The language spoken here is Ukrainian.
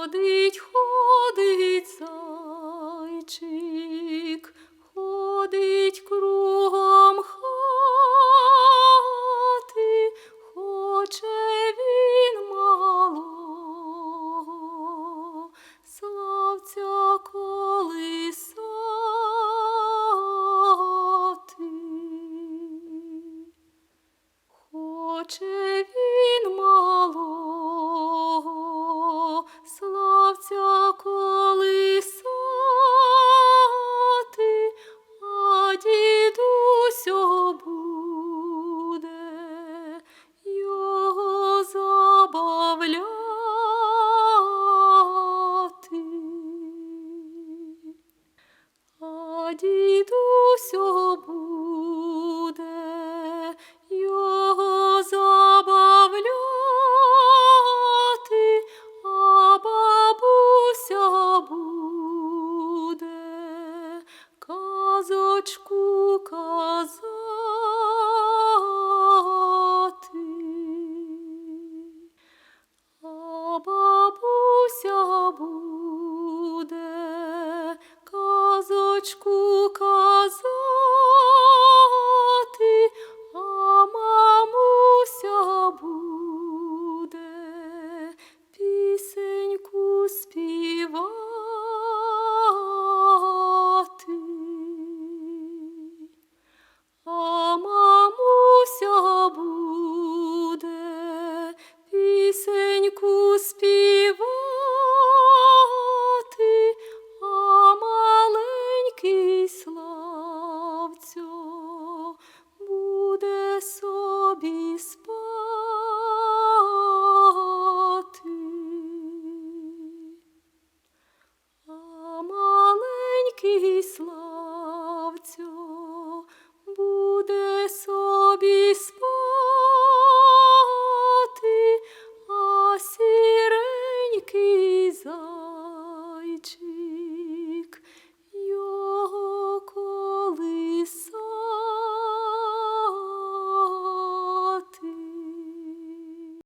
Ходить, ходить зайчик, ходить кругом хати, хоче він малого, славця колисати. Хоче дочку zu